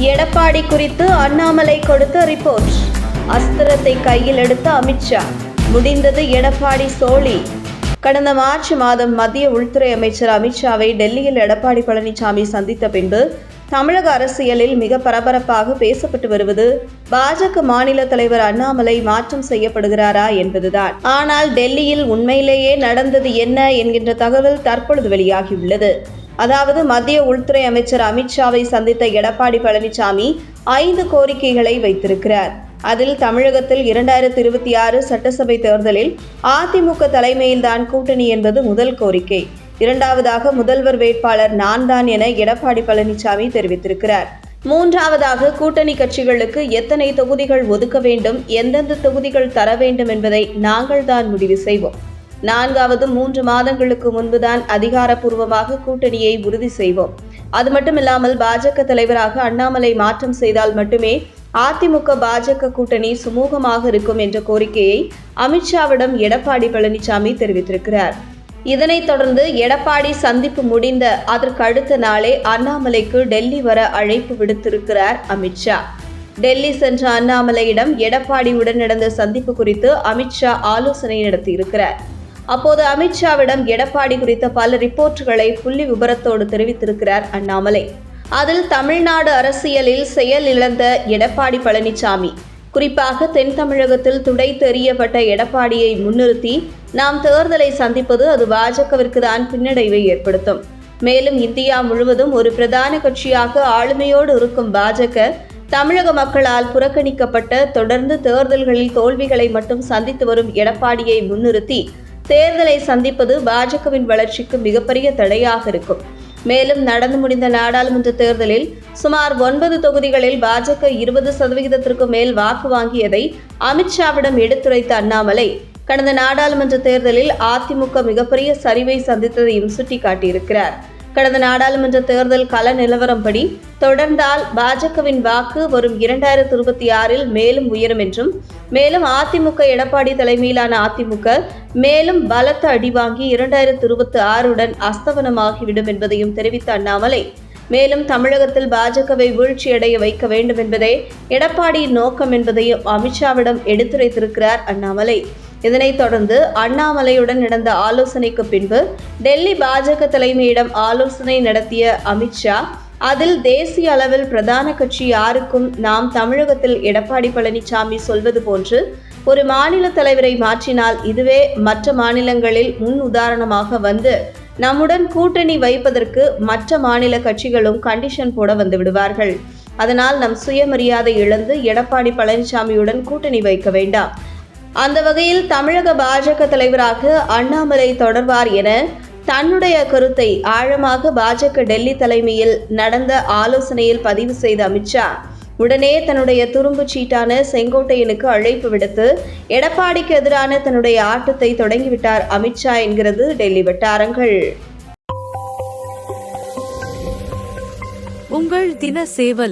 எடப்பாடி குறித்து அண்ணாமலை கொடுத்த ரிப்போர்ட். அஸ்திரத்தை கையில் எடுத்த அமித்ஷா முடிந்தது எடப்பாடி சோழி. கடந்த மார்ச் மாதம் மத்திய உள்துறை அமைச்சர் அமித்ஷாவை டெல்லியில் எடப்பாடி பழனிசாமி சந்தித்த பின்பு தமிழக அரசியலில் மிக பரபரப்பாக பேசப்பட்டு வருவது பாஜக மாநில தலைவர் அண்ணாமலை மாற்றம் செய்யப்படுகிறாரா என்பதுதான். ஆனால் டெல்லியில் உண்மையிலேயே நடந்தது என்ன என்கின்ற தகவல் தற்பொழுது வெளியாகியுள்ளது. அதாவது மத்திய உள்துறை அமைச்சர் அமித்ஷாவை சந்தித்த எடப்பாடி பழனிசாமி ஐந்து கோரிக்கைகளை வைத்திருக்கிறார். அதில் தமிழகத்தில் இரண்டாயிரத்தி இருபத்தி ஆறு சட்டசபை தேர்தலில் அதிமுக தலைமையில்தான் கூட்டணி என்பது முதல் கோரிக்கை. இரண்டாவதாக முதல்வர் வேட்பாளர் நான் தான் என எடப்பாடி பழனிசாமி தெரிவித்திருக்கிறார். மூன்றாவதாக கூட்டணி கட்சிகளுக்கு எத்தனை தொகுதிகள் ஒதுக்க வேண்டும் எந்தெந்த தொகுதிகள் தர வேண்டும் என்பதை நாங்கள் தான் முடிவு செய்வோம். நான்காவது மூன்று மாதங்களுக்கு முன்புதான் அதிகாரப்பூர்வமாக கூட்டணியை உறுதி செய்வோம். அது மட்டுமில்லாமல் பாஜக தலைவராக அண்ணாமலை மாற்றம் செய்தால் மட்டுமே அதிமுக பாஜக கூட்டணி சுமூகமாக இருக்கும் என்ற கோரிக்கையை அமித்ஷாவிடம் எடப்பாடி பழனிசாமி தெரிவித்திருக்கிறார். இதனைத் தொடர்ந்து எடப்பாடி சந்திப்பு முடிந்த அதற்கு அடுத்த நாளே அண்ணாமலைக்கு டெல்லி வர அழைப்பு விடுத்திருக்கிறார் அமித்ஷா டெல்லி சென்ற அண்ணாமலையிடம் எடப்பாடியுடன் நடந்த சந்திப்பு குறித்து அமித்ஷா ஆலோசனை நடத்தியிருக்கிறார். அப்போது அமித்ஷாவிடம் எடப்பாடி குறித்த பல ரிப்போர்ட்டுகளை புள்ளி விபரத்தோடு தெரிவித்திருக்கிறார் அண்ணாமலை. அதில் தமிழ்நாடு அரசியலில் செயல் இழந்த எடப்பாடி பழனிசாமி குறிப்பாக தென் தமிழகத்தில் துடை தெரியப்பட்ட எடப்பாடியை முன்னிறுத்தி நாம் தேர்தலை சந்திப்பது அது பாஜகவிற்கு தான் பின்னடைவை ஏற்படுத்தும். மேலும் இந்தியா முழுவதும் ஒரு பிரதான கட்சியாக ஆளுமையோடு இருக்கும் பாஜக தமிழக மக்களால் புறக்கணிக்கப்பட்ட தொடர்ந்து தேர்தல்களில் தோல்விகளை மட்டும் சந்தித்து வரும் எடப்பாடியை முன்னிறுத்தி தேர்தலை சந்திப்பது பாஜகவின் வளர்ச்சிக்கு மிகப்பெரிய தடையாக இருக்கும். மேலும் நடந்து முடிந்த நாடாளுமன்ற தேர்தலில் சுமார் ஒன்பது தொகுதிகளில் பாஜக இருபது சதவிகிதத்திற்கு மேல் வாக்கு வாங்கியதை அமித்ஷாவிடம் எடுத்துரைத்த அண்ணாமலை கடந்த நாடாளுமன்ற தேர்தலில் அதிமுக மிகப்பெரிய சரிவை சந்தித்ததையும் சுட்டிக்காட்டியிருக்கிறார். கடந்த நாடாளுமன்ற தேர்தல் கள நிலவரப்படி தொடர்ந்தால் பாஜகவின் வாக்கு வரும் இரண்டாயிரத்தி இருபத்தி ஆறில் மேலும் உயரும் என்றும் மேலும் அதிமுக எடப்பாடி தலைமையிலான அதிமுக மேலும் பலத்த அடி வாங்கி இரண்டாயிரத்தி இருபத்தி ஆறுடன் அஸ்தவனமாகிவிடும் என்பதையும் தெரிவித்த அண்ணாமலை மேலும் தமிழகத்தில் பாஜகவை வீழ்ச்சியடைய வைக்க வேண்டும் என்பதே எடப்பாடியின் நோக்கம் என்பதையும் அமித்ஷாவிடம் எடுத்துரைத்திருக்கிறார் அண்ணாமலை. இதனைத் தொடர்ந்து அண்ணாமலையுடன் நடந்த ஆலோசனைக்கு பின்பு டெல்லி பாஜக தலைமையிடம் ஆலோசனை நடத்திய அமித்ஷா அதில் தேசிய அளவில் பிரதான கட்சி யாருக்கும் நாம் தமிழகத்தில் எடப்பாடி பழனிசாமி சொல்வது போன்று ஒரு மாநில தலைவரை மாற்றினால் இதுவே மற்ற மாநிலங்களில் முன் உதாரணமாக வந்து நம்முடன் கூட்டணி வைப்பதற்கு மற்ற மாநில கட்சிகளும் கண்டிஷன் போட வந்து விடுவார்கள். அதனால் நம் சுயமரியாதை இழந்து எடப்பாடி பழனிசாமியுடன் கூட்டணி வைக்க வேண்டாம். அந்த வகையில் தமிழக பாஜக தலைவராக அண்ணாமலை தொடர்வார் என தன்னுடைய கருத்தை ஆழமாக பாஜக டெல்லி தலைமையில் நடந்த ஆலோசனையில் பதிவு செய்த அமித்ஷா உடனே தன்னுடைய துரும்பு சீட்டான செங்கோட்டையனுக்கு அழைப்பு விடுத்து எடப்பாடிக்கு எதிரான தன்னுடைய ஆட்டத்தை தொடங்கிவிட்டார் அமித்ஷா என்கிறது டெல்லி வட்டாரங்கள். உங்கள் தின சேவல்